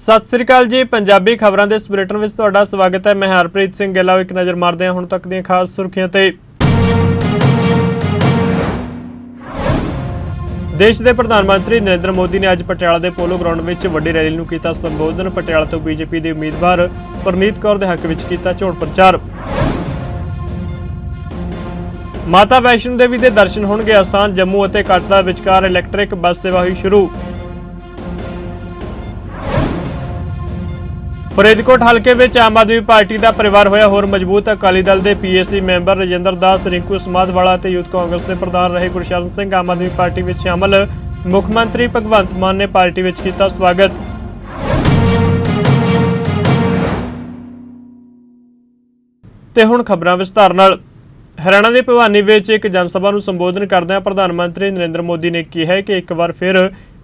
ਸਤਿ ਸ੍ਰੀ ਅਕਾਲ ਜੀ, ਪੰਜਾਬੀ ਖਬਰਾਂ ਦੇ ਇਸ ਬੁਲੇਟਿਨ ਵਿੱਚ ਤੁਹਾਡਾ ਸਵਾਗਤ ਹੈ। ਮੈਂ ਹਰਪ੍ਰੀਤ ਸਿੰਘ ਗਿੱਲਾ ਇੱਕ ਨਜ਼ਰ ਮਾਰਦੇ ਹਾਂ ਹੁਣ ਤੱਕ ਦੀਆਂ ਖਾਸ ਸੁਰਖੀਆਂ ਤੇ। ਦੇਸ਼ ਦੇ ਪ੍ਰਧਾਨ ਮੰਤਰੀ ਨਰਿੰਦਰ ਮੋਦੀ ਨੇ ਅੱਜ ਪਟਿਆਲਾ ਦੇ ਪੋਲੋ ਗਰਾਊਂਡ ਵਿੱਚ ਵੱਡੀ ਰੈਲੀ ਨੂੰ ਕੀਤਾ ਸੰਬੋਧਨ। ਪਟਿਆਲਾ ਤੋਂ ਬੀਜੇਪੀ ਦੇ ਉਮੀਦਵਾਰ ਪਰਨੀਤ ਕੌਰ ਦੇ ਹੱਕ ਵਿੱਚ ਕੀਤਾ ਚੋਣ ਪ੍ਰਚਾਰ। ਮਾਤਾ ਵੈਸ਼ਨੋ ਦੇਵੀ ਦੇ ਦਰਸ਼ਨ ਹੋਣਗੇ ਆਸਾਨ ਜੰਮੂ ਅਤੇ ਕਟੜਾ ਵਿਚਕਾਰ ਇਲੈਕਟ੍ਰਿਕ ਬੱਸ ਸੇਵਾ ਹੋਈ ਸ਼ੁਰੂ। ਫਰੀਦਕੋਟ ਹਲਕੇ ਵਿੱਚ ਆਮ ਆਦਮੀ ਪਾਰਟੀ ਦਾ ਪਰਿਵਾਰ ਹੋਇਆ ਹੋਰ ਮਜ਼ਬੂਤ। ਅਕਾਲੀ ਦਲ ਦੇ ਪੀਐਸਸੀ ਮੈਂਬਰ ਰਜਿੰਦਰ ਦਾਸ, ਰਿੰਕੂ ਸਮਾਧਵਾਲਾ ਤੇ ਯੂਥ ਕਾਂਗਰਸ ਦੇ ਪ੍ਰਧਾਨ ਰਹੇ ਗੁਰਸ਼ਰਨ ਸਿੰਘ ਆਮ ਆਦਮੀ ਪਾਰਟੀ ਵਿੱਚ ਸ਼ਾਮਲ। ਮੁੱਖ ਮੰਤਰੀ ਭਗਵੰਤ ਮਾਨ ਨੇ ਪਾਰਟੀ ਵਿੱਚ ਕੀਤਾ ਸਵਾਗਤ। ਤੇ ਹੁਣ ਖਬਰਾਂ ਵਿਸਤਾਰ ਨਾਲ। ਹਰਿਆਣਾ ਦੇ ਭਵਾਨੀ ਵਿੱਚ ਇੱਕ ਜਨਸਭਾ ਨੂੰ ਸੰਬੋਧਨ ਕਰਦਿਆਂ ਪ੍ਰਧਾਨ ਮੰਤਰੀ ਨਰਿੰਦਰ ਮੋਦੀ ਨੇ ਕਿਹਾ ਕਿ ਇੱਕ ਵਾਰ ਫਿਰ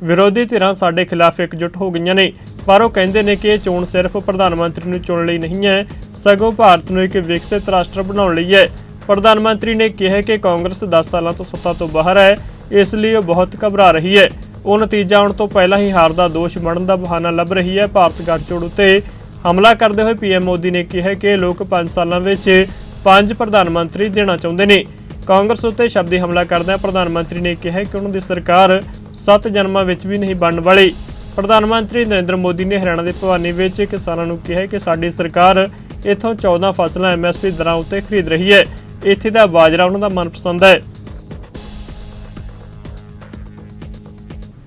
ਵਿਰੋਧੀ ਧਿਰਾਂ ਸਾਡੇ ਖਿਲਾਫ ਇਕਜੁੱਟ ਹੋ ਗਈਆਂ ਨੇ, ਪਰ ਉਹ ਕਹਿੰਦੇ ਨੇ ਕਿ ਇਹ ਚੋਣ ਸਿਰਫ ਪ੍ਰਧਾਨ ਮੰਤਰੀ ਨੂੰ ਚੁਣਨ ਲਈ ਨਹੀਂ ਹੈ, ਸਗੋਂ ਭਾਰਤ ਨੂੰ ਇੱਕ ਵਿਕਸਿਤ ਰਾਸ਼ਟਰ ਬਣਾਉਣ ਲਈ ਹੈ। ਪ੍ਰਧਾਨ ਮੰਤਰੀ ਨੇ ਕਿਹਾ ਕਿ ਕਾਂਗਰਸ 10 ਸਾਲਾਂ ਤੋਂ ਸੱਤਾ ਤੋਂ ਬਾਹਰ ਹੈ, ਇਸ ਲਈ ਉਹ ਬਹੁਤ ਘਬਰਾ ਰਹੀ ਹੈ। ਉਹ ਨਤੀਜਾ ਆਉਣ ਤੋਂ ਪਹਿਲਾਂ ਹੀ ਹਾਰ ਦਾ ਦੋਸ਼ ਬਣਨ ਦਾ ਬਹਾਨਾ ਲੱਭ ਰਹੀ ਹੈ ਭਾਰਤ ਗੱਠਜੋੜ ਉੱਤੇ। ਹਮਲਾ ਕਰਦੇ ਹੋਏ ਪੀਐਮ ਮੋਦੀ ਨੇ ਕਿਹਾ ਕਿ ਲੋਕ 5 ਸਾਲਾਂ ਵਿੱਚ ਪੰਜ ਪ੍ਰਧਾਨ ਮੰਤਰੀ ਦੇਣਾ ਚਾਹੁੰਦੇ ਨੇ। ਕਾਂਗਰਸ ਉੱਤੇ ਸ਼ਬਦੀ ਹਮਲਾ ਕਰਦਿਆਂ ਪ੍ਰਧਾਨ ਮੰਤਰੀ ਨੇ ਕਿਹਾ ਕਿ ਉਹਨਾਂ ਦੀ ਸਰਕਾਰ ਸੱਤ ਜਨਮਾਂ ਵਿੱਚ ਵੀ ਨਹੀਂ ਬਣਨ ਵਾਲੀ। ਪ੍ਰਧਾਨ ਮੰਤਰੀ ਨਰਿੰਦਰ ਮੋਦੀ ਨੇ ਹਰਿਆਣਾ ਦੇ ਭਵਾਨੀ ਵਿੱਚ ਕਿਸਾਨਾਂ ਨੂੰ ਕਿਹਾ ਕਿ ਸਾਡੀ ਸਰਕਾਰ ਇੱਥੋਂ 14 ਫਸਲਾਂ ਐਮਐਸਪੀ ਦਰਾਂ ਉੱਤੇ ਖਰੀਦ ਰਹੀ ਹੈ। ਇੱਥੇ ਦਾ ਬਾਜਰਾ ਉਹਨਾਂ ਦਾ ਮਨਪਸੰਦ ਹੈ।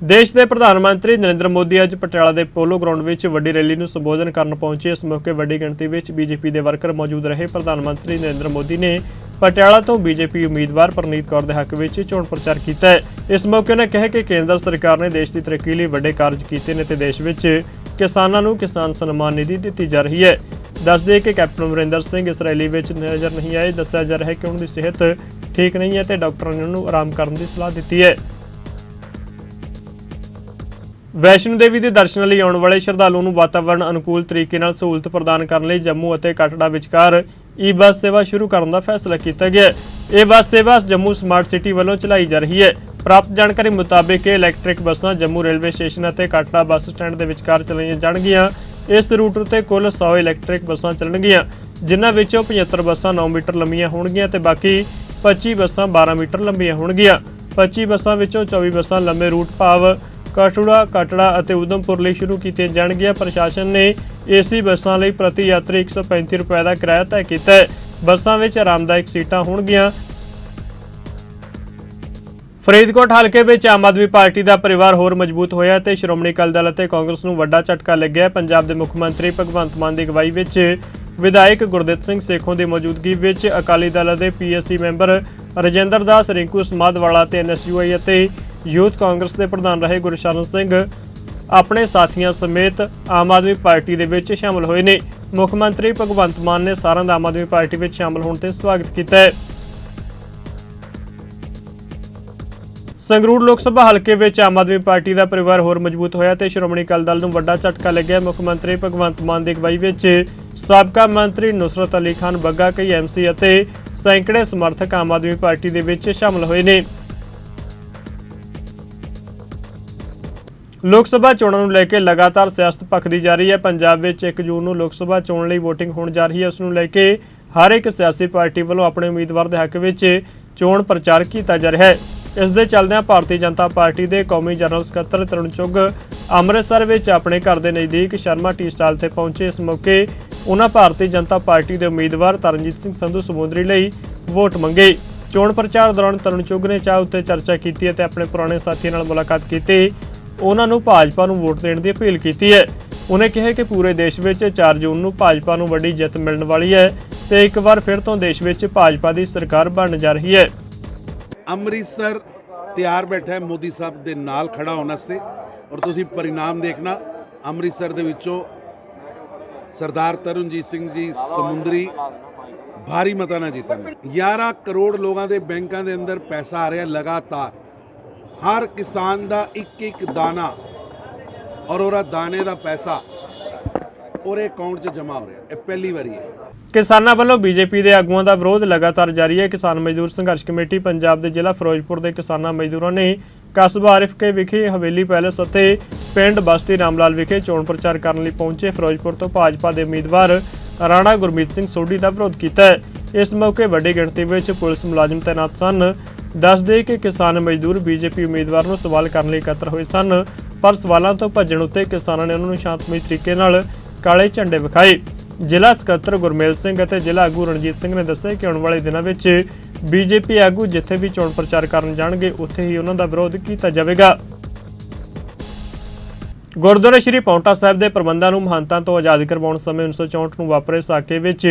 ਦੇਸ਼ ਦੇ ਪ੍ਰਧਾਨ ਮੰਤਰੀ ਨਰਿੰਦਰ ਮੋਦੀ ਅੱਜ ਪਟਿਆਲਾ ਦੇ ਪੋਲੋ ਗਰਾਊਂਡ ਵਿੱਚ ਵੱਡੀ ਰੈਲੀ ਨੂੰ ਸੰਬੋਧਨ ਕਰਨ ਪਹੁੰਚੇ। ਇਸ ਮੌਕੇ ਵੱਡੀ ਗਿਣਤੀ ਵਿੱਚ ਬੀਜੇਪੀ ਦੇ ਵਰਕਰ ਮੌਜੂਦ ਰਹੇ। ਪ੍ਰਧਾਨ ਮੰਤਰੀ ਨਰਿੰਦਰ ਮੋਦੀ ਨੇ ਪਟਿਆਲਾ ਤੋਂ ਬੀਜੇਪੀ ਉਮੀਦਵਾਰ ਪ੍ਰਨੀਤ ਕੌਰ ਦੇ ਹੱਕ ਵਿੱਚ ਚੋਣ ਪ੍ਰਚਾਰ ਕੀਤਾ। ਹੈ ਇਸ ਮੌਕੇ ਉਹਨਾਂ ਕਿਹਾ ਕਿ ਕੇਂਦਰ ਸਰਕਾਰ ਨੇ ਦੇਸ਼ ਦੀ ਤਰੱਕੀ ਲਈ ਵੱਡੇ ਕਾਰਜ ਕੀਤੇ ਨੇ ਤੇ ਦੇਸ਼ ਵਿੱਚ ਕਿਸਾਨਾਂ ਨੂੰ ਕਿਸਾਨ ਸਨਮਾਨ ਨਿਧੀ ਦਿੱਤੀ ਜਾ ਰਹੀ ਹੈ। ਦੱਸਦੇ ਕਿ ਕੈਪਟਨ ਅਮਰਿੰਦਰ ਸਿੰਘ ਇਸ ਰੈਲੀ ਵਿੱਚ ਨਜ਼ਰ ਨਹੀਂ ਆਏ। ਦੱਸਿਆ ਜਾ ਰਿਹਾ ਹੈ ਕਿ ਉਹਨਾਂ ਦੀ ਸਿਹਤ ਠੀਕ ਨਹੀਂ ਹੈ ਤੇ ਡਾਕਟਰਾਂ ਨੇ ਉਹਨਾਂ ਨੂੰ ਆਰਾਮ ਕਰਨ ਦੀ ਸਲਾਹ ਦਿੱਤੀ ਹੈ। ਵੈਸ਼ਨੋ ਦੇਵੀ ਦੇ ਦਰਸ਼ਨ ਲਈ ਆਉਣ ਵਾਲੇ ਸ਼ਰਧਾਲੂ ਨੂੰ ਵਾਤਾਵਰਣ ਅਨੁਕੂਲ ਤਰੀਕੇ ਨਾਲ ਸਹੂਲਤ ਪ੍ਰਦਾਨ ਕਰਨ ਲਈ ਜੰਮੂ ਅਤੇ ਕਟੜਾ ਵਿਚਕਾਰ ਈ ਬੱਸ ਸੇਵਾ ਸ਼ੁਰੂ ਕਰਨ ਦਾ ਫੈਸਲਾ ਕੀਤਾ ਗਿਆ ਹੈ। ਇਹ ਬੱਸ ਸੇਵਾ ਜੰਮੂ ਸਮਾਰਟ ਸਿਟੀ ਵੱਲੋਂ ਚਲਾਈ ਜਾ ਰਹੀ ਹੈ। ਪ੍ਰਾਪਤ ਜਾਣਕਾਰੀ ਮੁਤਾਬਕ ਇਹ ਇਲੈਕਟ੍ਰਿਕ ਬੱਸਾਂ ਜੰਮੂ ਰੇਲਵੇ ਸਟੇਸ਼ਨ ਅਤੇ ਕਟੜਾ ਬੱਸ ਸਟੈਂਡ ਦੇ ਵਿਚਕਾਰ ਚਲਾਈਆਂ ਜਾਣਗੀਆਂ। ਇਸ ਰੂਟ ਉੱਤੇ ਕੁੱਲ 100 ਇਲੈਕਟ੍ਰਿਕ ਬੱਸਾਂ ਚੱਲਣਗੀਆਂ, ਜਿਨ੍ਹਾਂ ਵਿੱਚੋਂ 75 ਬੱਸਾਂ 9 ਮੀਟਰ ਲੰਮੀਆਂ ਹੋਣਗੀਆਂ ਤੇ ਬਾਕੀ 25 ਬੱਸਾਂ 12 ਮੀਟਰ ਲੰਬੀਆਂ ਹੋਣਗੀਆਂ। 25 ਬੱਸਾਂ ਵਿੱਚੋਂ 24 ਬੱਸਾਂ ਲੰਮੇ ਰੂਟ ਭਾਵ ਕਟੜਾ ਕਟੜਾ ਅਤੇ ਉਦਮਪੁਰ ਲਈ ਸ਼ੁਰੂ ਕੀਤੀਆਂ ਜਾਣਗੀਆਂ। ਪ੍ਰਸ਼ਾਸਨ ਨੇ ਏਸੀ ਬੱਸਾਂ ਲਈ ਪ੍ਰਤੀ ਯਾਤਰੀ 135 ਰੁਪਏ ਦਾ ਕਿਰਾਇਆ ਤੈਅ ਕੀਤਾ ਹੈ। ਬੱਸਾਂ ਵਿੱਚ ਆਰਾਮਦਾਇਕ ਸੀਟਾਂ ਹੋਣਗੀਆਂ। ਫਰੀਦਕੋਟ ਹਲਕੇ ਵਿੱਚ ਆਮ ਆਦਮੀ ਪਾਰਟੀ ਦਾ ਪਰਿਵਾਰ ਹੋਰ ਮਜ਼ਬੂਤ ਹੋਇਆ ਤੇ ਸ਼੍ਰੋਮਣੀ ਅਕਾਲੀ ਦਲ ਅਤੇ ਕਾਂਗਰਸ ਨੂੰ ਵੱਡਾ ਝਟਕਾ ਲੱਗਿਆ। ਪੰਜਾਬ ਦੇ ਮੁੱਖ ਮੰਤਰੀ ਭਗਵੰਤ ਮਾਨ ਦੀ ਅਗਵਾਈ ਵਿੱਚ ਵਿਧਾਇਕ ਗੁਰਦਿੱਤ ਸਿੰਘ ਸੇਖੋਂ ਦੀ ਮੌਜੂਦਗੀ ਵਿੱਚ ਅਕਾਲੀ ਦਲ ਦੇ ਪੀਐਸਸੀ ਮੈਂਬਰ ਰਜਿੰਦਰ ਦਾਸ, ਰਿੰਕੂ ਸਮਾਧਵਾਲਾ ਤੇ ਐਨਐਸਯੂਆਈ ਅਤੇ ਯੂਥ ਕਾਂਗਰਸ ਦੇ ਪ੍ਰਧਾਨ ਰਹੇ ਗੁਰਸ਼ਰਨ ਸਿੰਘ ਆਪਣੇ ਸਾਥੀਆਂ ਸਮੇਤ ਆਮ ਆਦਮੀ ਪਾਰਟੀ ਦੇ ਵਿੱਚ ਸ਼ਾਮਲ ਹੋਏ ਨੇ। ਮੁੱਖ ਮੰਤਰੀ ਭਗਵੰਤ ਮਾਨ ਨੇ ਸਾਰਿਆਂ ਦਾ ਆਮ ਆਦਮੀ ਪਾਰਟੀ ਵਿੱਚ ਸ਼ਾਮਲ ਹੋਣ ਤੇ ਸਵਾਗਤ ਕੀਤਾ ਹੈ। ਸੰਗਰੂਰ ਲੋਕ ਸਭਾ ਹਲਕੇ ਵਿੱਚ ਆਮ ਆਦਮੀ ਪਾਰਟੀ ਦਾ ਪਰਿਵਾਰ ਹੋਰ ਮਜ਼ਬੂਤ ਹੋਇਆ ਤੇ ਸ਼੍ਰੋਮਣੀ ਅਕਾਲੀ ਦਲ ਨੂੰ ਵੱਡਾ ਝਟਕਾ ਲੱਗਿਆ। ਮੁੱਖ ਮੰਤਰੀ ਭਗਵੰਤ ਮਾਨ ਦੀ ਅਗਵਾਈ ਵਿੱਚ ਸਾਬਕਾ ਮੰਤਰੀ ਨੁਸਰਤ ਅਲੀ ਖਾਨ, ਬੱਗਾ, ਕਈ ਐਮਸੀ ਅਤੇ ਸੈਂਕੜੇ ਸਮਰਥਕ ਆਮ ਆਦਮੀ ਪਾਰਟੀ ਦੇ ਵਿੱਚ ਸ਼ਾਮਲ ਹੋਏ ਨੇ। ਲੋਕ ਸਭਾ ਚੋਣਾਂ ਨੂੰ ਲੈ ਕੇ ਲਗਾਤਾਰ ਸਿਆਸਤ ਭਖਦੀ ਜਾ ਰਹੀ ਹੈ। ਪੰਜਾਬ ਵਿੱਚ 1 ਜੂਨ ਨੂੰ ਲੋਕ ਸਭਾ ਚੋਣ ਲਈ VOTING ਹੋਣ ਜਾ ਰਹੀ ਹੈ। ਉਸ ਨੂੰ ਲੈ ਕੇ ਹਰ ਇੱਕ ਸਿਆਸੀ ਪਾਰਟੀ ਵੱਲੋਂ ਆਪਣੇ ਉਮੀਦਵਾਰ ਦੇ ਹੱਕ ਵਿੱਚ ਚੋਣ ਪ੍ਰਚਾਰ ਕੀਤਾ ਜਾ ਰਿਹਾ ਹੈ। ਇਸ ਦੇ ਚੱਲਦਿਆਂ ਭਾਰਤੀ ਜਨਤਾ ਪਾਰਟੀ ਦੇ ਕੌਮੀ ਜਨਰਲ ਸਕੱਤਰ ਤਰੁਣ ਚੁੱਗ ਅੰਮ੍ਰਿਤਸਰ ਵਿੱਚ ਆਪਣੇ ਘਰ ਦੇ ਨਜ਼ਦੀਕ ਸ਼ਰਮਾ ਟੀ ਸਟਾਲ ਤੇ ਪਹੁੰਚੇ। ਇਸ ਮੌਕੇ ਉਹਨਾਂ ਭਾਰਤੀ ਜਨਤਾ ਪਾਰਟੀ ਦੇ ਉਮੀਦਵਾਰ ਤਰਨਜੀਤ ਸਿੰਘ ਸੰਧੂ ਸਮੁੰਦਰੀ ਲਈ ਵੋਟ ਮੰਗੇ। ਚੋਣ ਪ੍ਰਚਾਰ ਦੌਰਾਨ ਤਰੁਣ ਚੁੱਗ ਨੇ ਚਾਹ ਉੱਤੇ ਚਰਚਾ ਕੀਤੀ ਅਤੇ ਆਪਣੇ ਪੁਰਾਣੇ ਸਾਥੀਆਂ ਨਾਲ ਮੁਲਾਕਾਤ ਕੀਤੀ। ਉਹਨਾਂ ਨੂੰ ਭਾਜਪਾ ਨੂੰ ਵੋਟ ਦੇਣ ਦੀ ਅਪੀਲ ਕੀਤੀ ਹੈ। ਉਹਨੇ ਕਿਹਾ ਕਿ ਪੂਰੇ ਦੇਸ਼ ਵਿੱਚ 4 ਜੂਨ ਨੂੰ ਭਾਜਪਾ ਨੂੰ ਵੱਡੀ ਜਿੱਤ ਮਿਲਣ ਵਾਲੀ ਹੈ ਤੇ ਇੱਕ ਵਾਰ ਫਿਰ ਤੋਂ ਦੇਸ਼ ਵਿੱਚ ਭਾਜਪਾ ਦੀ ਸਰਕਾਰ ਬਣਨ ਜਾ ਰਹੀ ਹੈ। ਅੰਮ੍ਰਿਤਸਰ ਤਿਆਰ ਬੈਠਾ ਹੈ ਮੋਦੀ ਸਾਹਿਬ ਦੇ ਨਾਲ ਖੜਾ ਹੋਣ ਵਾਸਤੇ ਔਰ ਤੁਸੀਂ ਪਰਿਣਾਮ ਦੇਖਣਾ, ਅੰਮ੍ਰਿਤਸਰ ਦੇ ਵਿੱਚੋਂ ਸਰਦਾਰ ਤਰਨਜੀਤ ਸਿੰਘ ਜੀ ਸਮੁੰਦਰੀ ਭਾਰੀ ਮਤਾ ਨਾਲ ਜਿੱਤਣਗੇ। 11 ਕਰੋੜ ਲੋਕਾਂ ਦੇ ਬੈਂਕਾਂ ਦੇ ਅੰਦਰ ਪੈਸਾ ਆ ਰਿਹਾ ਲਗਾਤਾਰ। ਹਰ ਕਿਸਾਨ ਦਾ ਇੱਕ ਇੱਕ ਦਾਣਾ ਔਰ ਉਹਦਾ ਦਾਣੇ ਦਾ ਪੈਸਾ ਉਹਦੇ ਅਕਾਊਂਟ 'ਚ ਜਮ੍ਹਾਂ ਹੋ ਰਿਹਾ। ਇਹ ਪਹਿਲੀ ਵਾਰੀ ਹੈ। ਕਿਸਾਨਾਂ ਵੱਲੋਂ ਬੀਜੇਪੀ ਦੇ ਆਗੂਆਂ ਦਾ ਵਿਰੋਧ ਲਗਾਤਾਰ ਜਾਰੀ ਹੈ। ਕਿਸਾਨ ਮਜ਼ਦੂਰ ਸੰਘਰਸ਼ ਕਮੇਟੀ ਪੰਜਾਬ ਦੇ ਜ਼ਿਲ੍ਹਾ ਫਿਰੋਜ਼ਪੁਰ ਦੇ ਕਿਸਾਨਾਂ ਮਜ਼ਦੂਰਾਂ ਨੇ ਕਸਬਾ ਆਰਿਫਕੇ ਵਿਖੇ ਹਵੇਲੀ ਪੈਲੇਸ ਅਤੇ ਪਿੰਡ ਬਸਤੀ ਰਾਮਲਾਲ ਵਿਖੇ ਚੋਣ ਪ੍ਰਚਾਰ ਕਰਨ ਲਈ ਪਹੁੰਚੇ ਫਿਰੋਜ਼ਪੁਰ ਤੋਂ ਭਾਜਪਾ ਦੇ ਉਮੀਦਵਾਰ ਰਾਣਾ ਗੁਰਮੀਤ ਸਿੰਘ ਸੋਢੀ ਦਾ ਵਿਰੋਧ ਕੀਤਾ ਹੈ। ਇਸ ਮੌਕੇ ਵੱਡੀ ਗਿਣਤੀ ਵਿੱਚ ਪੁਲਿਸ ਮੁਲਾਜ਼ਮ ਤੈਨਾਤ ਸਨ। ਦੱਸਦੇ ਕਿ ਕਿਸਾਨ ਮਜ਼ਦੂਰ ਬੀਜੇਪੀ ਉਮੀਦਵਾਰ ਨੂੰ ਸਵਾਲ ਕਰਨ ਲਈ ਇਕੱਤਰ ਹੋਏ ਸਨ, ਪਰ ਸਵਾਲਾਂ ਤੋਂ ਭੱਜਣ ਉੱਤੇ ਕਿਸਾਨਾਂ ਨੇ ਉਹਨਾਂ ਨੂੰ ਸ਼ਾਂਤਮਈ ਤਰੀਕੇ ਨਾਲ ਕਾਲੇ ਝੰਡੇ ਵਿਖਾਏ। ਜ਼ਿਲ੍ਹਾ ਸਕੱਤਰ ਗੁਰਮੇਲ ਸਿੰਘ ਅਤੇ ਜ਼ਿਲ੍ਹਾ ਆਗੂ ਰਣਜੀਤ ਸਿੰਘ ਨੇ ਦੱਸਿਆ ਕਿ ਆਉਣ ਵਾਲੇ ਦਿਨਾਂ ਵਿੱਚ ਬੀਜੇਪੀ ਆਗੂ ਜਿੱਥੇ ਵੀ ਚੋਣ ਪ੍ਰਚਾਰ ਕਰਨ ਜਾਣਗੇ, ਉੱਥੇ ਹੀ ਉਹਨਾਂ ਦਾ ਵਿਰੋਧ ਕੀਤਾ ਜਾਵੇਗਾ। ਗੁਰਦੁਆਰਾ ਸ਼੍ਰੀ ਪੌਂਟਾ ਸਾਹਿਬ ਦੇ ਪ੍ਰਬੰਧਾਂ ਨੂੰ ਮਹੰਤਾਂ ਤੋਂ ਆਜ਼ਾਦ ਕਰਵਾਉਣ ਸਮੇਂ 1964 ਨੂੰ ਵਾਪਰੇ ਸਾਕੇ ਵਿੱਚ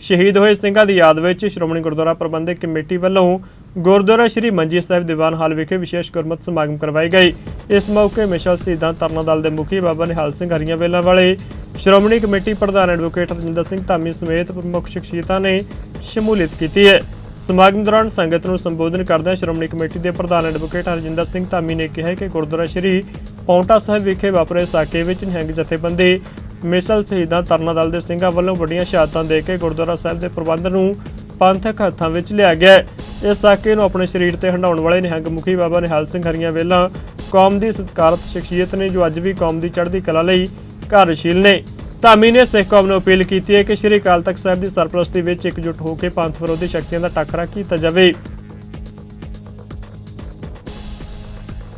ਸ਼ਹੀਦ ਹੋਏ ਸਿੰਘਾਂ ਦੀ ਯਾਦ ਵਿੱਚ ਸ਼੍ਰੋਮਣੀ ਗੁਰਦੁਆਰਾ ਪ੍ਰਬੰਧਕ ਕਮੇਟੀ ਵੱਲੋਂ ਗੁਰਦੁਆਰਾ ਸ਼੍ਰੀ ਮੰਜੀ ਸਾਹਿਬ ਦੀਵਾਨ ਹਾਲ ਵਿਖੇ ਵਿਸ਼ੇਸ਼ ਗੁਰਮਤਿ ਸਮਾਗਮ ਕਰਵਾਏ ਗਈ ਇਸ ਮੌਕੇ ਮਿਸ਼ਲ ਸ਼ਹੀਦਾਂ ਤਰਨਾ ਦਲ ਦੇ ਮੁਖੀ ਬਾਬਾ ਨਿਹਾਲ ਸਿੰਘ ਹਰੀਆਂ ਵੇਲਾਂ ਵਾਲੇ, ਸ਼੍ਰੋਮਣੀ ਕਮੇਟੀ ਪ੍ਰਧਾਨ ਐਡਵੋਕੇਟ ਰਜਿੰਦਰ ਸਿੰਘ ਧਾਮੀ ਸਮੇਤ ਪ੍ਰਮੁੱਖ ਸ਼ਖਸੀਅਤਾਂ ਨੇ ਸ਼ਮੂਲੀਅਤ ਕੀਤੀ ਹੈ। ਸਮਾਗਮ ਦੌਰਾਨ ਸੰਗਤ ਨੂੰ ਸੰਬੋਧਨ ਕਰਦਿਆਂ ਸ਼੍ਰੋਮਣੀ ਕਮੇਟੀ ਦੇ ਪ੍ਰਧਾਨ ਐਡਵੋਕੇਟ ਹਰਜਿੰਦਰ ਸਿੰਘ ਧਾਮੀ ਨੇ ਕਿਹਾ ਕਿ ਗੁਰਦੁਆਰਾ ਸ਼੍ਰੀ ਪੌਂਟਾ ਸਾਹਿਬ ਵਿਖੇ ਵਾਪਰੇ ਸਾਕੇ ਵਿੱਚ ਨਿਹੰਗ ਜਥੇਬੰਦੀ ਮਿਸਲ ਸ਼ਹੀਦਾਂ ਤਰਨਾ ਦਲ ਦੇ ਸਿੰਘਾਂ ਵੱਲੋਂ ਵੱਡੀਆਂ ਸ਼ਹਾਦਤਾਂ ਦੇ ਕੇ ਗੁਰਦੁਆਰਾ ਸਾਹਿਬ ਦੇ ਪ੍ਰਬੰਧ ਨੂੰ ਪੰਥਕ ਹੱਥਾਂ ਵਿੱਚ ਲਿਆ ਗਿਆ ਹੈ। ਇਸ ਸਾਕੇ ਨੂੰ ਆਪਣੇ ਸਰੀਰ ਤੇ ਹੰਡਾਉਣ ਵਾਲੇ ਨਿਹੰਗ ਮੁਖੀ ਬਾਬਾ ਨਿਹਾਲ ਸਿੰਘ ਹਰੀਆਂ ਵੇਲਾਂ, ਕੌਮ ਦੀ ਸਤਿਕਾਰਤ ਸ਼ਖਸੀਅਤ ਨੇ, ਜੋ ਅੱਜ ਵੀ ਕੌਮ ਦੀ ਚੜ੍ਹਦੀ ਕਲਾ ਲਈ ਕਾਰਜਸ਼ੀਲ ਨੇ। ਧਾਮੀ ਨੇ ਸਿੱਖ ਕੌਮ ਨੂੰ ਅਪੀਲ ਕੀਤੀ ਹੈ ਕਿ ਸ੍ਰੀ ਅਕਾਲ ਤਖਤ ਸਾਹਿਬ ਦੀ ਸਰਪ੍ਰਸਤੀ ਵਿੱਚ ਇਕਜੁੱਟ ਹੋ ਕੇ ਪੰਥ ਵਿਰੋਧੀ ਸ਼ਕਤੀਆਂ ਦਾ ਟਾਕਰਾ ਕੀਤਾ ਜਾਵੇ।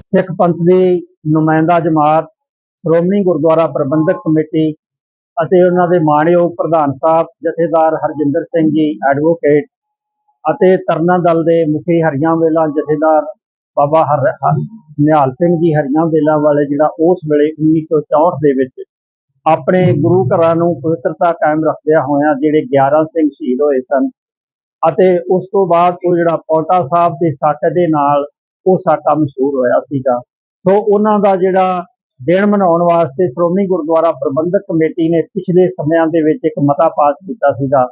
ਸਿੱਖ ਪੰਥ ਦੀ ਨੁਮਾਇੰਦਾ ਜਮਾਤ, ਸ਼੍ਰੋਮਣੀ ਗੁਰਦੁਆਰਾ ਪ੍ਰਬੰਧਕ ਕਮੇਟੀ ਅਤੇ ਉਹਨਾਂ ਦੇ ਮਾਣਯੋਗ ਪ੍ਰਧਾਨ ਸਾਹਿਬ, ਜਥੇਦਾਰ ਹਰਜਿੰਦਰ ਸਿੰਘ ਜੀ ਐਡਵੋਕੇਟ ਅਤੇ ਤਰਨਾ ਦਲ ਦੇ ਮੁਖੀ ਹਰੀਆਂ ਵੇਲਾ, ਜਥੇਦਾਰ ਬਾਬਾ ਹਰ, ਹਰ- ਨਿਹਾਲ ਸਿੰਘ ਜੀ ਹਰੀਆਂ ਵੇਲਾ ਵਾਲੇ ਜਿਹੜਾ ਉਸ ਵੇਲੇ 1964 ਦੇ ਵਿੱਚ ਆਪਣੇ ਗੁਰੂ ਘਰਾਂ ਨੂੰ ਪਵਿੱਤਰਤਾ ਕਾਇਮ ਰੱਖਦਿਆਂ ਹੋਇਆਂ ਜਿਹੜੇ 11 ਸਿੰਘ ਸ਼ਹੀਦ ਹੋਏ ਸਨ ਅਤੇ ਉਸ ਤੋਂ ਬਾਅਦ ਉਹ ਜਿਹੜਾ ਪੌਟਾ ਸਾਹਿਬ ਦੇ ਸੱਟ ਦੇ ਨਾਲ ਉਹ ਸਾਕਾ ਮਸ਼ਹੂਰ ਹੋਇਆ ਸੀਗਾ। ਸੋ ਉਹਨਾਂ ਦਾ ਜਿਹੜਾ ਦਿਨ ਮਨਾਉਣ ਵਾਸਤੇ ਸ਼੍ਰੋਮਣੀ ਗੁਰਦੁਆਰਾ ਪ੍ਰਬੰਧਕ ਕਮੇਟੀ ਨੇ ਪਿਛਲੇ ਸਮਿਆਂ ਦੇ ਵਿੱਚ ਇੱਕ ਮਤਾ ਪਾਸ ਕੀਤਾ ਸੀਗਾ।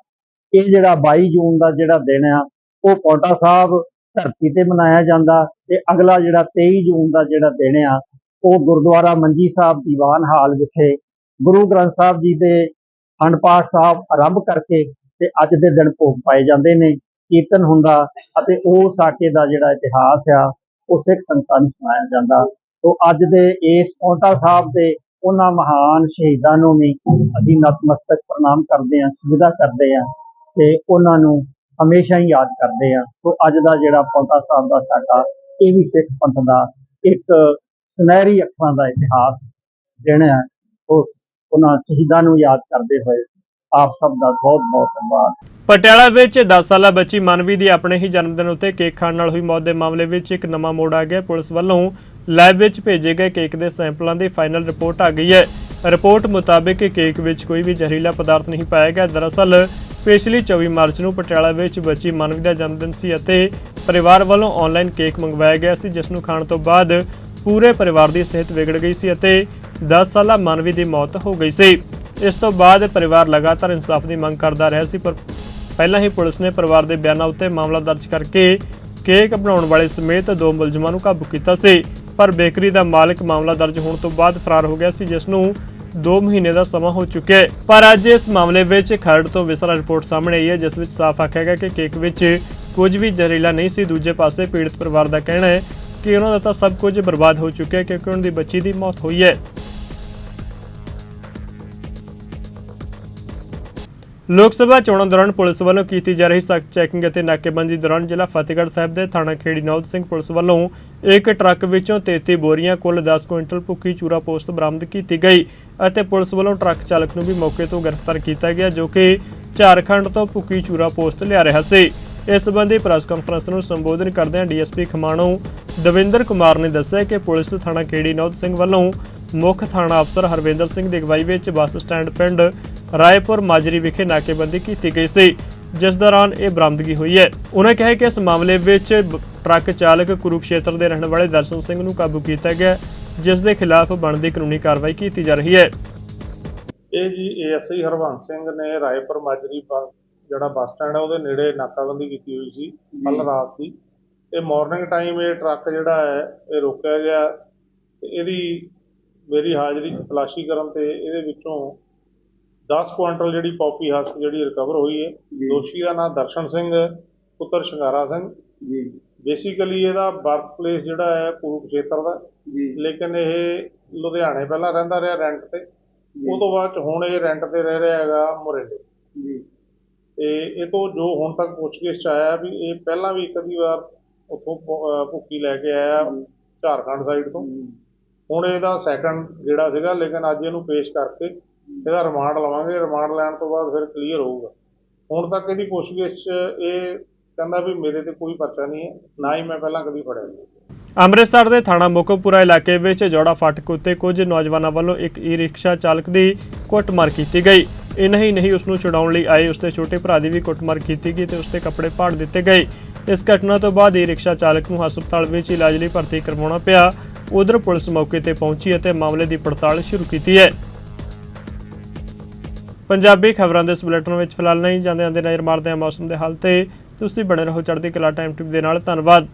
ਇਹ ਜਿਹੜਾ 22 ਜੂਨ ਦਾ ਜਿਹੜਾ ਦਿਨ ਆ, ਉਹ ਪੌਟਾ ਸਾਹਿਬ ਧਰਤੀ ਤੇ ਮਨਾਇਆ ਜਾਂਦਾ ਤੇ ਅਗਲਾ ਜਿਹੜਾ 23 ਜੂਨ ਦਾ ਜਿਹੜਾ ਦਿਨ ਆ, ਉਹ ਗੁਰਦੁਆਰਾ ਮੰਜੀ ਸਾਹਿਬ ਦੀਵਾਨ ਹਾਲ ਵਿਖੇ ਗੁਰੂ ਗ੍ਰੰਥ ਸਾਹਿਬ ਜੀ ਦੇ ਅਖੰਡ ਪਾਠ ਸਾਹਿਬ ਆਰੰਭ ਕਰਕੇ ਤੇ ਅੱਜ ਦੇ ਦਿਨ ਭੋਗ ਪਾਏ ਜਾਂਦੇ ਨੇ, ਕੀਰਤਨ ਹੁੰਦਾ ਅਤੇ ਉਹ ਸਾਕੇ ਦਾ ਜਿਹੜਾ ਇਤਿਹਾਸ ਆ, ਉਹ ਸਿੱਖ ਸੰਗਤਾਂ ਨੂੰ ਸੁਣਾਇਆ ਜਾਂਦਾ। ਸੋ ਅੱਜ ਦੇ ਇਸ ਪੌਂਟਾ ਸਾਹਿਬ ਦੇ ਉਹਨਾਂ ਮਹਾਨ ਸ਼ਹੀਦਾਂ ਨੂੰ ਵੀ ਅਸੀਂ ਨਤਮਸਤਕ ਪ੍ਰਣਾਮ ਕਰਦੇ ਹਾਂ ਸਿਜਦਾ ਕਰਦੇ ਹਾਂ ਤੇ ਉਹਨਾਂ ਨੂੰ ਹਮੇਸ਼ਾ ਹੀ ਯਾਦ ਕਰਦੇ ਹਾਂ। ਸੋ ਅੱਜ ਦਾ ਜਿਹੜਾ ਪੌਂਟਾ ਸਾਹਿਬ ਦਾ ਸਾਡਾ, ਇਹ ਵੀ ਸਿੱਖ ਪੰਥ ਦਾ ਇੱਕ ਸੁਨਹਿਰੀ ਅੱਖਰਾਂ ਦਾ ਇਤਿਹਾਸ ਦੇਣਾ ਉਸ ਉਹਨਾਂ ਸ਼ਹੀਦਾਂ ਨੂੰ ਯਾਦ ਕਰਦੇ ਹੋਏ ਆਪ ਸਭ ਦਾ ਬਹੁਤ ਬਹੁਤ ਧੰਨਵਾਦ। ਪਟਿਆਲਾ ਵਿੱਚ 10 ਸਾਲਾ ਬੱਚੀ ਮਨਵੀ ਦੀ ਆਪਣੇ ਹੀ ਜਨਮ ਦਿਨ ਉੱਤੇ ਕੇਕ ਖਾਣ ਨਾਲ ਹੋਈ ਮੌਤ ਦੇ ਮਾਮਲੇ ਵਿੱਚ ਇੱਕ ਨਵਾਂ ਮੋੜ ਆ ਗਿਆ। ਪੁਲਿਸ ਵੱਲੋਂ ਲੈਬ ਵਿੱਚ ਭੇਜੇ ਗਏ ਕੇਕ ਦੇ ਸੈਂਪਲਾਂ ਦੀ ਫਾਈਨਲ ਰਿਪੋਰਟ ਆ ਗਈ ਹੈ। ਰਿਪੋਰਟ ਮੁਤਾਬਕ ਕੇਕ ਵਿੱਚ ਕੋਈ ਵੀ ਜ਼ਹਿਰੀਲਾ ਪਦਾਰਥ ਨਹੀਂ ਪਾਇਆ ਗਿਆ। ਦਰਅਸਲ, ਪਿਛਲੀ 24 ਮਾਰਚ ਨੂੰ ਪਟਿਆਲਾ ਵਿੱਚ ਬੱਚੀ ਮਨਵੀ ਦਾ ਜਨਮ ਦਿਨ ਸੀ ਅਤੇ ਪਰਿਵਾਰ ਵੱਲੋਂ ਆਨਲਾਈਨ ਕੇਕ ਮੰਗਵਾਇਆ ਗਿਆ ਸੀ, ਜਿਸ ਨੂੰ ਖਾਣ ਤੋਂ ਬਾਅਦ ਪੂਰੇ ਪਰਿਵਾਰ ਦੀ ਸਿਹਤ ਵਿਗੜ ਗਈ ਸੀ ਅਤੇ 10 ਸਾਲਾ ਮਨਵੀ ਦੀ ਮੌਤ ਹੋ ਗਈ ਸੀ। ਇਸ ਤੋਂ ਬਾਅਦ ਪਰਿਵਾਰ ਲਗਾਤਾਰ ਇਨਸਾਫ ਦੀ ਮੰਗ ਕਰਦਾ ਰਿਹਾ ਸੀ, ਪਰ ਪਹਿਲਾਂ ਹੀ ਪੁਲਿਸ ਨੇ ਪਰਿਵਾਰ ਦੇ ਬਿਆਨਾਂ ਉੱਤੇ ਮਾਮਲਾ ਦਰਜ ਕਰਕੇ ਕੇਕ ਬਣਾਉਣ ਵਾਲੇ ਸਮੇਤ ਦੋ ਮੁਲਜ਼ਮਾਂ ਨੂੰ ਕਾਬੂ ਕੀਤਾ ਸੀ। ਪਰ ਬੇਕਰੀ ਦਾ ਮਾਲਕ ਮਾਮਲਾ ਦਰਜ ਹੋਣ ਤੋਂ ਬਾਅਦ ਫਰਾਰ ਹੋ ਗਿਆ ਸੀ, ਜਿਸ ਨੂੰ 2 ਮਹੀਨੇ ਦਾ ਸਮਾਂ ਹੋ ਚੁੱਕਿਆ ਹੈ। ਪਰ ਅੱਜ ਇਸ ਮਾਮਲੇ ਵਿੱਚ ਖਰੜ ਤੋਂ ਵਿਸਰਾ ਰਿਪੋਰਟ ਸਾਹਮਣੇ ਆਈ ਹੈ, ਜਿਸ ਵਿੱਚ ਸਾਫ਼ ਆਖਿਆ ਗਿਆ ਕਿ ਕੇਕ ਵਿੱਚ ਕੁਝ ਵੀ ਜ਼ਹਿਰੀਲਾ ਨਹੀਂ ਸੀ। ਦੂਜੇ ਪਾਸੇ ਪੀੜਤ ਪਰਿਵਾਰ ਦਾ ਕਹਿਣਾ ਹੈ ਕਿ ਉਹਨਾਂ ਦਾ ਤਾਂ ਸਭ ਕੁਝ ਬਰਬਾਦ ਹੋ ਚੁੱਕਿਆ ਕਿਉਂਕਿ ਉਹਨਾਂ ਦੀ ਬੱਚੀ ਦੀ ਮੌਤ ਹੋਈ ਹੈ। ਲੋਕ ਸਭਾ ਚੋਣਾਂ ਦੌਰਾਨ ਪੁਲਿਸ ਵੱਲੋਂ ਕੀਤੀ ਜਾ ਰਹੀ ਸਖਤ ਚੈਕਿੰਗ ਅਤੇ ਨਾਕੇਬੰਦੀ ਦੌਰਾਨ ਜ਼ਿਲ੍ਹਾ ਫਤਿਹਗੜ੍ਹ ਸਾਹਿਬ ਦੇ ਥਾਣਾ ਖੇੜੀ ਨੌਦ ਸਿੰਘ ਪੁਲਿਸ ਵੱਲੋਂ ਇੱਕ ਟਰੱਕ ਵਿੱਚੋਂ 33 ਬੋਰੀਆਂ, ਕੁੱਲ 10 ਕੁਇੰਟਲ ਭੁੱਕੀ ਚੂਰਾ ਪੋਸਟ ਬਰਾਮਦ ਕੀਤੀ ਗਈ ਅਤੇ ਪੁਲਿਸ ਵੱਲੋਂ ਟਰੱਕ ਚਾਲਕ ਨੂੰ ਵੀ ਮੌਕੇ ਤੋਂ ਗ੍ਰਿਫਤਾਰ ਕੀਤਾ ਗਿਆ ਜੋ ਕਿ ਝਾਰਖੰਡ ਤੋਂ ਭੁੱਕੀ ਚੂਰਾ ਪੋਸਟ ਲਿਆ ਰਿਹਾ ਸੀ। ਇਸ ਸੰਬੰਧੀ ਪ੍ਰੈਸ ਕਾਨਫਰੰਸ ਨੂੰ ਸੰਬੋਧਨ ਕਰਦਿਆਂ ਡੀਐਸਪੀ ਖਮਾਣੋ ਦਵਿੰਦਰ ਕੁਮਾਰ ਨੇ ਦੱਸਿਆ ਕਿ ਪੁਲਿਸ ਥਾਣਾ ਖੇੜੀ ਨੌਦ ਸਿੰਘ ਵੱਲੋਂ ਮੁੱਖ ਥਾਣਾ ਅਫਸਰ ਹਰਵਿੰਦਰ ਸਿੰਘ ਦੀ ਅਗਵਾਈ ਵਿੱਚ ਬੱਸ ਸਟੈਂਡ ਪਿੰਡ ਰਾਏਪੁਰ ਮਾਜਰੀ ਵਿਖੇ ਨਾਕੇਬੰਦੀ ਕੀਤੀ ਗਈ ਸੀ ਜਿਸ ਦੌਰਾਨ ਇਹ ਬਰਾਮਦਗੀ ਹੋਈ ਹੈ। ਉਹਨਾਂ ਕਿਹਾ ਕਿ ਇਸ ਮਾਮਲੇ ਵਿੱਚ ਟਰੱਕ ਚਾਲਕ ਕੁਰੂਕਸ਼ੇਤਰ ਦੇ ਰਹਿਣ ਵਾਲੇ ਦਰਸ਼ਨ ਸਿੰਘ ਨੂੰ ਕਾਬੂ ਕੀਤਾ ਗਿਆ ਜਿਸ ਦੇ ਖਿਲਾਫ ਬਣਦੀ ਕਾਨੂੰਨੀ ਕਾਰਵਾਈ ਕੀਤੀ ਜਾ ਰਹੀ ਹੈ। ਇਹ ਜੀ ਏਐਸਆਈ ਹਰਵੰਤ ਸਿੰਘ ਨੇ ਰਾਏਪੁਰ ਮਾਜਰੀ ਬ- ਜਿਹੜਾ ਬੱਸ ਸਟੈਂਡ ਹੈ ਉਹਦੇ ਨੇੜੇ ਨਾਕਾਬੰਦੀ ਕੀਤੀ ਹੋਈ ਸੀ ਕੱਲ ਰਾਤ ਦੀ। ਇਹ ਮਾਰਨਿੰਗ ਟਾਈਮ ਇਹ ਟਰੱਕ ਜਿਹੜਾ ਹੈ ਇਹ ਰੋਕਿਆ ਗਿਆ। ਤੇ ਇਹਦੀ ਮੇਰੀ ਹਾਜ਼ਰੀ 'ਚ ਤਲਾਸ਼ੀ ਕਰਨ ਤੇ ਇਹਦੇ ਵਿੱਚੋਂ 10 ਕੁਆਂਟਲ ਜਿਹੜੀ ਪੌਪੀ ਹਸਕ ਜਿਹੜੀ ਰਿਕਵਰ ਹੋਈ ਹੈ ਦੋਸ਼ੀ ਦਾ ਨਾਮ ਦਰਸ਼ਨ ਸਿੰਘ ਪੁੱਤਰ ਸ਼ਿੰਗਾਰਾ ਸਿੰਘ। ਜੀ। ਬੇਸਿਕਲੀ ਇਹਦਾ ਬਰਥ ਪਲੇਸ ਜਿਹੜਾ ਹੈ ਪੂਰਬ ਖੇਤਰ ਦਾ। ਜੀ। ਲੇਕਿਨ ਇਹ ਲੁਧਿਆਣੇ ਪਹਿਲਾਂ ਰਹਿੰਦਾ ਰਿਹਾ ਰੈਂਟ ਤੇ। ਉਹ ਤੋਂ ਬਾਅਦ ਚ ਹੁਣ ਇਹ ਰੈਂਟ ਤੇ ਰਹਿ ਰਿਹਾ ਹੈਗਾ ਮੁਰਿੰਡੇ। ਜੀ। ਤੇ ਇਹ ਤੋਂ ਜੋ ਹੁਣ ਤੱਕ ਪੁੱਛਗਿੱਛ ਚ ਆਇਆ ਵੀ ਇਹ ਪਹਿਲਾਂ ਵੀ ਇੱਕ ਅੱਧੀ ਵਾਰ ਉੱਥੋਂ ਭੁੱਕੀ ਲੈ ਕੇ ਆਇਆ ਝਾਰਖੰਡ ਸਾਈਡ ਤੋਂ। ਹੁਣ ਇਹਦਾ ਸੈਕੰਡ ਜਿਹੜਾ ਸੀਗਾ ਲੇਕਿਨ ਅੱਜ ਇਹਨੂੰ ਪੇਸ਼ ਕਰਕੇ ਇਹਦਾ ਰਿਮਾਂਡ ਲਵਾਂਗੇ ਰਿਮਾਂਡ ਲੈਣ ਤੋਂ ਬਾਅਦ ਫਿਰ ਕਲੀਅਰ ਹੋਊਗਾ। ਹੁਣ ਤੱਕ ਇਹਦੀ ਪੁੱਛਗਿੱਛ, ਇਹ ਕਹਿੰਦਾ ਵੀ ਮੇਰੇ ਤੇ ਕੋਈ ਪਰਚਾ ਨਹੀਂ ਹੈ, ਨਾ ਹੀ ਮੈਂ ਪਹਿਲਾਂ ਕਦੀ ਫੜਿਆ ਸੀ। ਅੰਮ੍ਰਿਤਸਰ ਦੇ ਥਾਣਾ ਮੁਕਮਪੁਰਾ ਇਲਾਕੇ ਵਿੱਚ ਜੋੜਾ ਫਾਟਕ ਉੱਤੇ ਕੁਝ ਨੌਜਵਾਨਾਂ ਵੱਲੋਂ ਇੱਕ ਈ-ਰਿਕਸ਼ਾ ਚਾਲਕ ਦੀ ਕੁੱਟਮਾਰ ਕੀਤੀ ਗਈ। ਇੰਨਾ ਹੀ ਨਹੀਂ ਉਸ ਨੂੰ ਛੁਡਾਉਣ ਲਈ ਆਏ ਉਸਦੇ ਛੋਟੇ ਭਰਾ ਦੀ ਵੀ ਕੁੱਟਮਾਰ ਕੀਤੀ ਗਈ ਤੇ ਉਸਦੇ ਕੱਪੜੇ ਪਾੜ ਦਿੱਤੇ ਗਏ। ਇਸ ਘਟਨਾ ਤੋਂ ਬਾਅਦ ਈ-ਰਿਕਸ਼ਾ ਚਾਲਕ ਨੂੰ ਹਸਪਤਾਲ ਵਿੱਚ ਇਲਾਜ ਲਈ ਭਰਤੀ ਕਰਵਾਉਣਾ ਪਿਆ। ਉਧਰ ਪੁਲਿਸ ਮੌਕੇ ਤੇ ਪਹੁੰਚੀ ਅਤੇ ਮਾਮਲੇ ਦੀ ਪੜਤਾਲ ਸ਼ੁਰੂ ਕੀਤੀ ਹੈ। ਪੰਜਾਬੀ ਖਬਰਾਂ ਦੇ ਇਸ ਬੁਲੇਟਿਨ ਵਿੱਚ ਫਿਲਹਾਲ ਨਹੀਂ ਜਾਂਦੇ ਆਂਦੇ ਨਜ਼ਰ ਮਾਰਦੇ ਹਾਂ ਮੌਸਮ ਦੇ ਹਾਲ ਤੇ। ਤੁਸੀਂ ਬਣੇ ਰਹੋ ਚੜ੍ਹਦੀ ਕਲਾ ਟਾਈਮ ਟਿਪ ਦੇ ਨਾਲ। ਧੰਨਵਾਦ।